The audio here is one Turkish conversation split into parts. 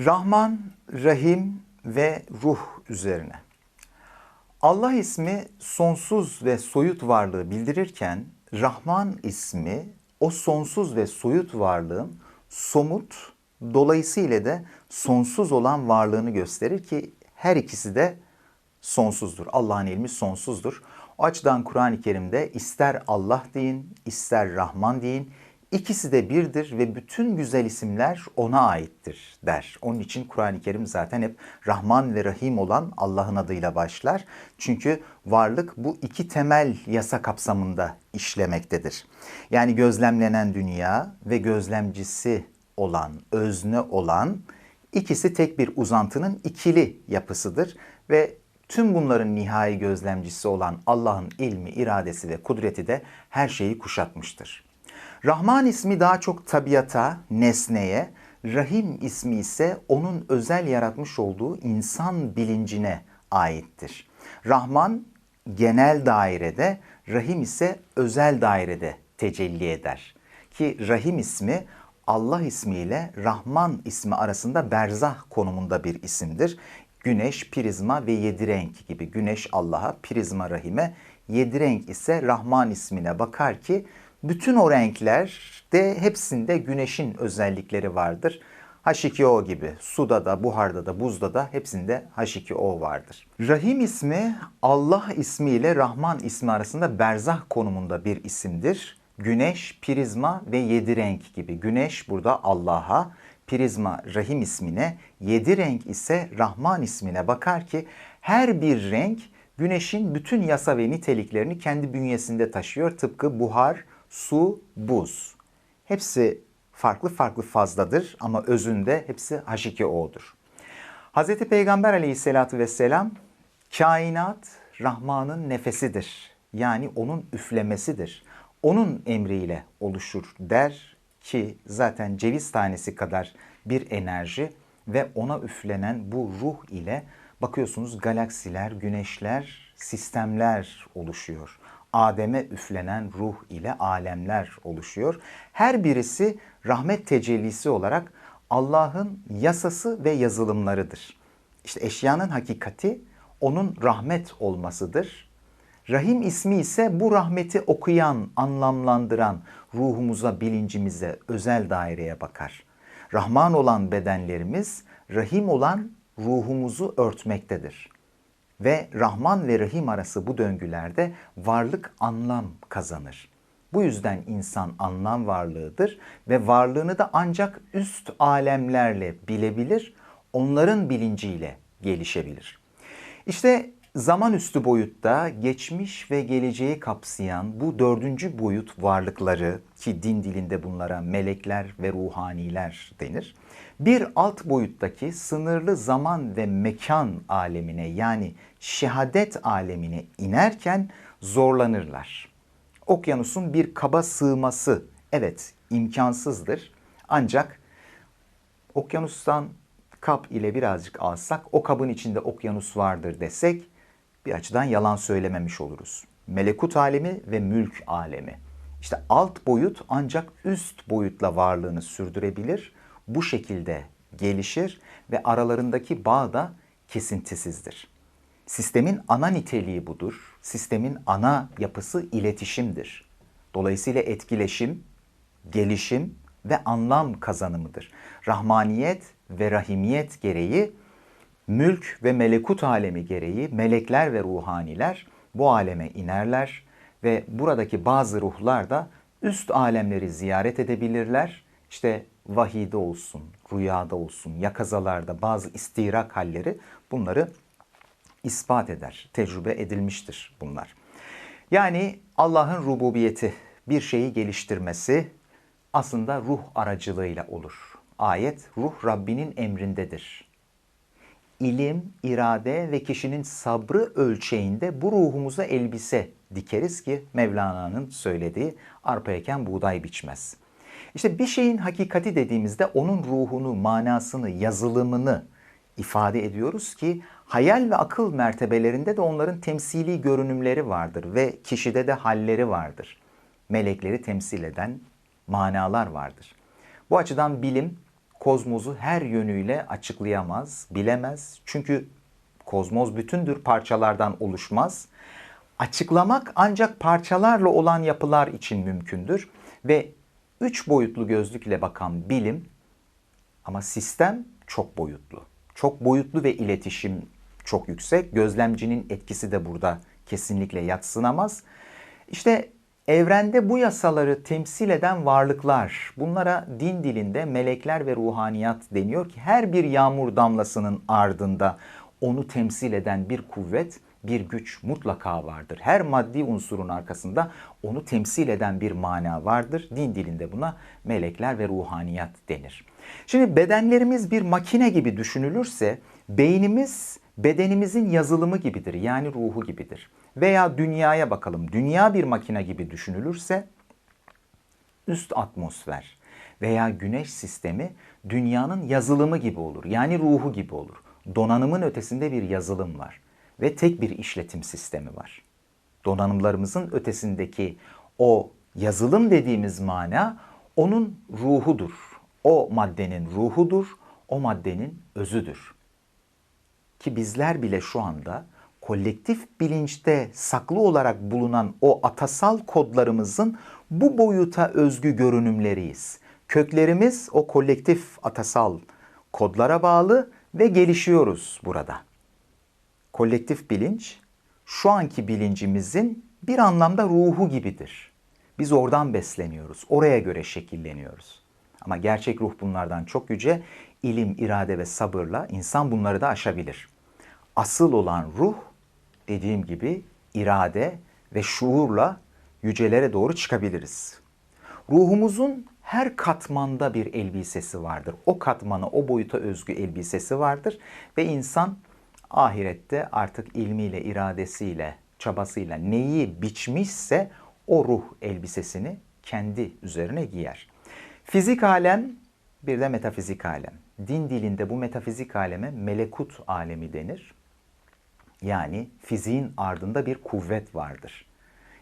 Rahman, Rahim ve Ruh üzerine. Allah ismi sonsuz ve soyut varlığı bildirirken Rahman ismi o sonsuz ve soyut varlığın somut, dolayısıyla da sonsuz olan varlığını gösterir ki her ikisi de sonsuzdur. Allah'ın ilmi sonsuzdur. O açıdan Kur'an-ı Kerim'de ister Allah deyin, ister Rahman deyin, İkisi de birdir ve bütün güzel isimler ona aittir der. Onun için Kur'an-ı Kerim zaten hep Rahman ve Rahim olan Allah'ın adıyla başlar. Çünkü varlık bu iki temel yasa kapsamında işlemektedir. Yani gözlemlenen dünya ve gözlemcisi olan, özne olan ikisi tek bir uzantının ikili yapısıdır ve tüm bunların nihai gözlemcisi olan Allah'ın ilmi, iradesi ve kudreti de her şeyi kuşatmıştır. Rahman ismi daha çok tabiata, nesneye, Rahim ismi ise onun özel yaratmış olduğu insan bilincine aittir. Rahman genel dairede, Rahim ise özel dairede tecelli eder. Ki Rahim ismi Allah ismiyle Rahman ismi arasında berzah konumunda bir isimdir. Güneş, prizma ve yedi renk gibi. Güneş Allah'a, prizma Rahim'e, yedi renk ise Rahman ismine bakar ki bütün o renklerde hepsinde güneşin özellikleri vardır. H2O gibi suda da, buharda da, buzda da hepsinde H2O vardır. Rahim ismi Allah ismiyle Rahman ismi arasında berzah konumunda bir isimdir. Güneş, prizma ve yedi renk gibi. Güneş burada Allah'a, prizma Rahim ismine, yedi renk ise Rahman ismine bakar ki her bir renk güneşin bütün yasa ve niteliklerini kendi bünyesinde taşıyor. Tıpkı buhar, su, buz. Hepsi farklı farklı fazladır ama özünde hepsi H2O'dur. Hz. Peygamber aleyhissalatü vesselam kainat Rahman'ın nefesidir. Yani onun üflemesidir. Onun emriyle oluşur der ki zaten ceviz tanesi kadar bir enerji ve ona üflenen bu ruh ile bakıyorsunuz galaksiler, güneşler, sistemler oluşuyor. Adem'e üflenen ruh ile alemler oluşuyor. Her birisi rahmet tecellisi olarak Allah'ın yasası ve yazılımlarıdır. İşte eşyanın hakikati onun rahmet olmasıdır. Rahim ismi ise bu rahmeti okuyan, anlamlandıran ruhumuza, bilincimize, özel daireye bakar. Rahman olan bedenlerimiz, rahim olan ruhumuzu örtmektedir. Ve Rahman ve Rahim arası bu döngülerde varlık anlam kazanır. Bu yüzden insan anlam varlığıdır ve varlığını da ancak üst alemlerle bilebilir, onların bilinciyle gelişebilir. İşte zaman üstü boyutta geçmiş ve geleceği kapsayan bu dördüncü boyut varlıkları ki din dilinde bunlara melekler ve ruhaniler denir. Bir alt boyuttaki sınırlı zaman ve mekan alemine yani şehadet alemine inerken zorlanırlar. Okyanusun bir kaba sığması evet imkansızdır. Ancak okyanustan kap ile birazcık alsak o kabın içinde okyanus vardır desek bir açıdan yalan söylememiş oluruz. Melekut alemi ve mülk alemi. İşte alt boyut ancak üst boyutla varlığını sürdürebilir. Bu şekilde gelişir ve aralarındaki bağ da kesintisizdir. Sistemin ana niteliği budur. Sistemin ana yapısı iletişimdir. Dolayısıyla etkileşim, gelişim ve anlam kazanımıdır. Rahmaniyet ve rahimiyet gereği mülk ve melekut alemi gereği melekler ve ruhaniler bu aleme inerler ve buradaki bazı ruhlar da üst alemleri ziyaret edebilirler. İşte vahide olsun, rüyada olsun, yakazalarda bazı istirak halleri bunları ispat eder. Tecrübe edilmiştir bunlar. Yani Allah'ın rububiyeti bir şeyi geliştirmesi aslında ruh aracılığıyla olur. Ayet ruh Rabbinin emrindedir. İlim, irade ve kişinin sabrı ölçeğinde bu ruhumuza elbise dikeriz ki Mevlana'nın söylediği arpa eken buğday biçmez. İşte bir şeyin hakikati dediğimizde onun ruhunu, manasını, yazılımını ifade ediyoruz ki hayal ve akıl mertebelerinde de onların temsili görünümleri vardır ve kişide de halleri vardır. Melekleri temsil eden manalar vardır. Bu açıdan bilim kozmozu her yönüyle açıklayamaz, bilemez. Çünkü kozmoz bütündür, parçalardan oluşmaz. Açıklamak ancak parçalarla olan yapılar için mümkündür ve üç boyutlu gözlükle bakan bilim ama sistem çok boyutlu. Çok boyutlu ve iletişim çok yüksek. Gözlemcinin etkisi de burada kesinlikle yatsınamaz. İşte evrende bu yasaları temsil eden varlıklar, bunlara din dilinde melekler ve ruhaniyat deniyor ki her bir yağmur damlasının ardında onu temsil eden bir kuvvet, bir güç mutlaka vardır. Her maddi unsurun arkasında onu temsil eden bir mana vardır. Din dilinde buna melekler ve ruhaniyat denir. Şimdi bedenlerimiz bir makine gibi düşünülürse beynimiz bedenimizin yazılımı gibidir. Yani ruhu gibidir. Veya dünyaya bakalım. Dünya bir makine gibi düşünülürse üst atmosfer veya güneş sistemi dünyanın yazılımı gibi olur. Yani ruhu gibi olur. Donanımın ötesinde bir yazılım var ve tek bir işletim sistemi var. Donanımlarımızın ötesindeki o yazılım dediğimiz mana onun ruhudur. O maddenin ruhudur, o maddenin özüdür. Ki bizler bile şu anda kolektif bilinçte saklı olarak bulunan o atasal kodlarımızın bu boyuta özgü görünümleriyiz. Köklerimiz o kolektif atasal kodlara bağlı ve gelişiyoruz burada. Kolektif bilinç şu anki bilincimizin bir anlamda ruhu gibidir. Biz oradan besleniyoruz, oraya göre şekilleniyoruz. Ama gerçek ruh bunlardan çok yüce, ilim, irade ve sabırla insan bunları da aşabilir. Asıl olan ruh dediğim gibi irade ve şuurla yücelere doğru çıkabiliriz. Ruhumuzun her katmanda bir elbisesi vardır. O katmana, o boyuta özgü elbisesi vardır ve insan ahirette artık ilmiyle, iradesiyle, çabasıyla neyi biçmişse o ruh elbisesini kendi üzerine giyer. Fizik alem bir de metafizik alem. Din dilinde bu metafizik aleme melekut alemi denir. Yani fiziğin ardında bir kuvvet vardır.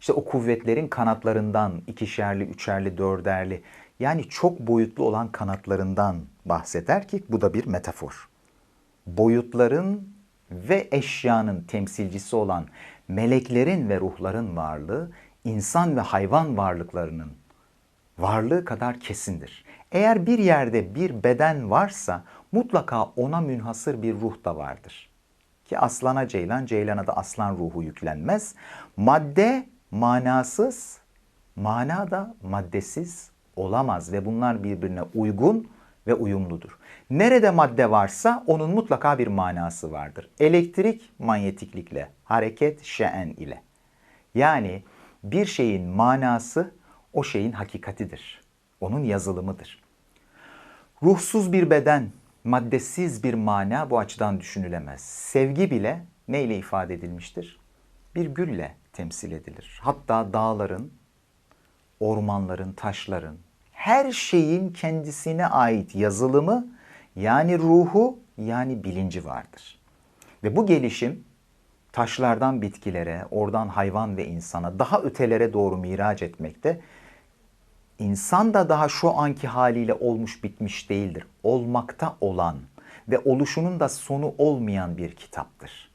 İşte o kuvvetlerin kanatlarından ikişerli, üçerli, dörderli yani çok boyutlu olan kanatlarından bahseder ki bu da bir metafor. Boyutların ve eşyanın temsilcisi olan meleklerin ve ruhların varlığı insan ve hayvan varlıklarının varlığı kadar kesindir. Eğer bir yerde bir beden varsa mutlaka ona münhasır bir ruh da vardır. Ki aslana ceylan, ceylana da aslan ruhu yüklenmez. Madde manasız, mana da maddesiz olamaz ve bunlar birbirine uygun ve uyumludur. Nerede madde varsa onun mutlaka bir manası vardır. Elektrik manyetiklikle, hareket şeen ile. Yani bir şeyin manası o şeyin hakikatidir. Onun yazılımıdır. Ruhsuz bir beden, maddesiz bir mana bu açıdan düşünülemez. Sevgi bile neyle ifade edilmiştir? Bir gülle temsil edilir. Hatta dağların, ormanların, taşların, her şeyin kendisine ait yazılımı yani ruhu yani bilinci vardır. Ve bu gelişim taşlardan bitkilere, oradan hayvan ve insana daha ötelere doğru miraç etmekte. İnsan da daha şu anki haliyle olmuş bitmiş değildir. Olmakta olan ve oluşunun da sonu olmayan bir kitaptır.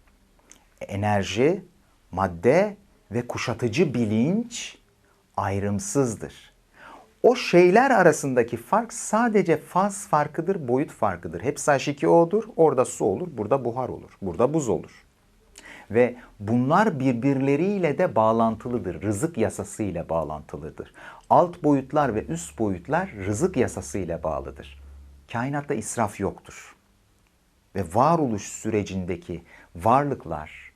Enerji, madde ve kuşatıcı bilinç ayrımsızdır. O şeyler arasındaki fark sadece faz farkıdır, boyut farkıdır. Hepsi H2O'dur, orada su olur, burada buhar olur, burada buz olur. Ve bunlar birbirleriyle de bağlantılıdır. Rızık yasası ile bağlantılıdır. Alt boyutlar ve üst boyutlar rızık yasası ile bağlıdır. Kainatta israf yoktur. Ve varoluş sürecindeki varlıklar,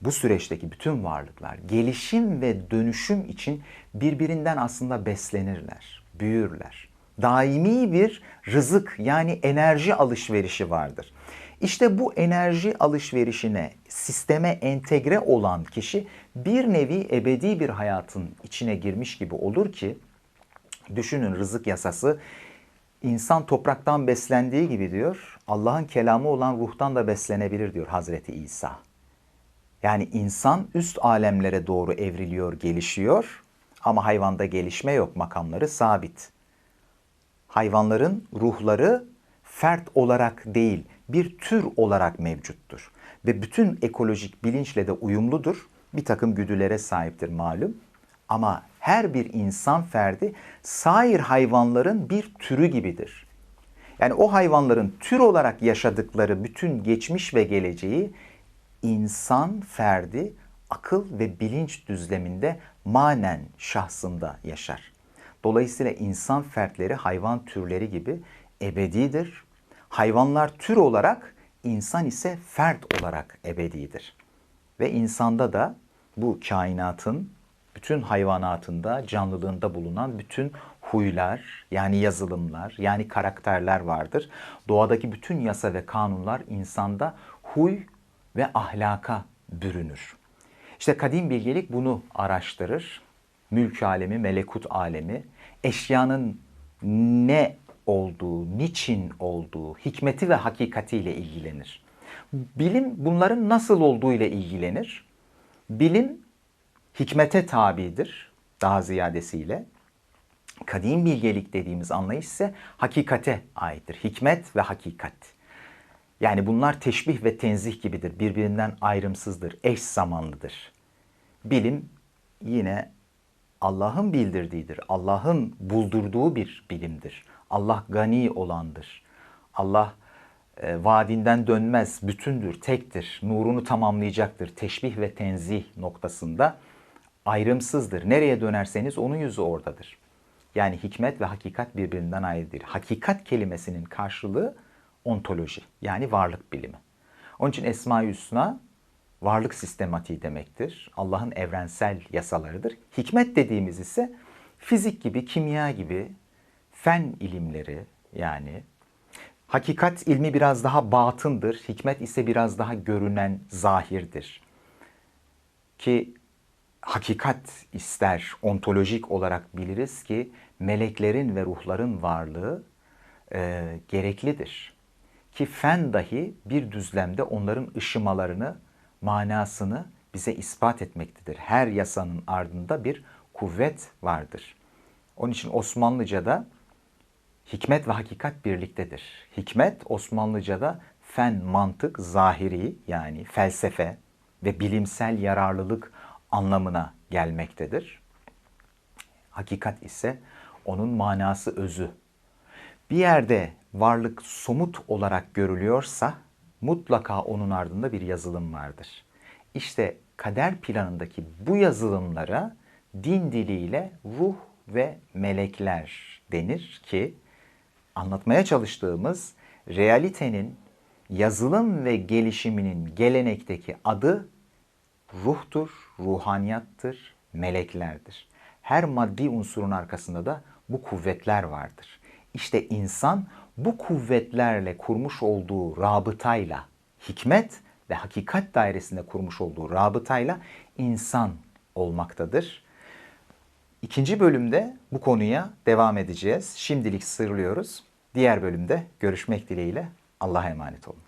bu süreçteki bütün varlıklar gelişim ve dönüşüm için birbirinden aslında beslenirler, büyürler. Daimi bir rızık yani enerji alışverişi vardır. İşte bu enerji alışverişine, sisteme entegre olan kişi bir nevi ebedi bir hayatın içine girmiş gibi olur ki düşünün rızık yasası insan topraktan beslendiği gibi diyor. Allah'ın kelamı olan ruhtan da beslenebilir diyor Hazreti İsa. Yani insan üst alemlere doğru evriliyor, gelişiyor ama hayvanda gelişme yok, makamları sabit. hayvanların ruhları fert olarak değil, bir tür olarak mevcuttur. Ve bütün ekolojik bilinçle de uyumludur. Bir takım güdülere sahiptir malum. Ama her bir insan ferdi sair hayvanların bir türü gibidir. Yani o hayvanların tür olarak yaşadıkları bütün geçmiş ve geleceği insan ferdi akıl ve bilinç düzleminde manen şahsında yaşar. Dolayısıyla insan fertleri hayvan türleri gibi ebedidir. Hayvanlar tür olarak, insan ise fert olarak ebedidir. Ve insanda da bu kainatın bütün hayvanatında, canlılığında bulunan bütün huylar, yani yazılımlar, yani karakterler vardır. Doğadaki bütün yasa ve kanunlar insanda huy ve ahlaka bürünür. İşte kadim bilgelik bunu araştırır. Mülk alemi, melekut alemi, eşyanın ne olduğu, niçin olduğu, hikmeti ve hakikatiyle ilgilenir. Bilim bunların nasıl olduğu ile ilgilenir. Bilim hikmete tabidir daha ziyadesiyle. Kadim bilgelik dediğimiz anlayış ise hakikate aittir. Hikmet ve hakikat. Yani bunlar teşbih ve tenzih gibidir. Birbirinden ayrımsızdır, eş zamanlıdır. Bilim yine Allah'ın bildirdiğidir. Allah'ın buldurduğu bir bilimdir. Allah gani olandır. Allah e, vaadinden dönmez, bütündür, tektir, nurunu tamamlayacaktır. Teşbih ve tenzih noktasında ayrımsızdır. Nereye dönerseniz onun yüzü oradadır. Yani hikmet ve hakikat birbirinden ayrıdır. Hakikat kelimesinin karşılığı ontoloji yani varlık bilimi. Onun için Esma-i Hüsna varlık sistematiği demektir. Allah'ın evrensel yasalarıdır. Hikmet dediğimiz ise fizik gibi, kimya gibi fen ilimleri yani hakikat ilmi biraz daha batındır. Hikmet ise biraz daha görünen zahirdir. Ki hakikat ister ontolojik olarak biliriz ki meleklerin ve ruhların varlığı e, gereklidir. Ki fen dahi bir düzlemde onların ışımalarını, manasını bize ispat etmektedir. Her yasanın ardında bir kuvvet vardır. Onun için Osmanlıca'da hikmet ve hakikat birliktedir. Hikmet Osmanlıca'da fen, mantık, zahiri yani felsefe ve bilimsel yararlılık anlamına gelmektedir. Hakikat ise onun manası özü. Bir yerde varlık somut olarak görülüyorsa mutlaka onun ardında bir yazılım vardır. İşte kader planındaki bu yazılımlara din diliyle ruh ve melekler denir ki anlatmaya çalıştığımız realitenin yazılım ve gelişiminin gelenekteki adı ruhtur, ruhaniyattır, meleklerdir. Her maddi unsurun arkasında da bu kuvvetler vardır. İşte insan bu kuvvetlerle kurmuş olduğu rabıtayla, hikmet ve hakikat dairesinde kurmuş olduğu rabıtayla insan olmaktadır. İkinci bölümde bu konuya devam edeceğiz. Şimdilik sırlıyoruz. Diğer bölümde görüşmek dileğiyle Allah'a emanet olun.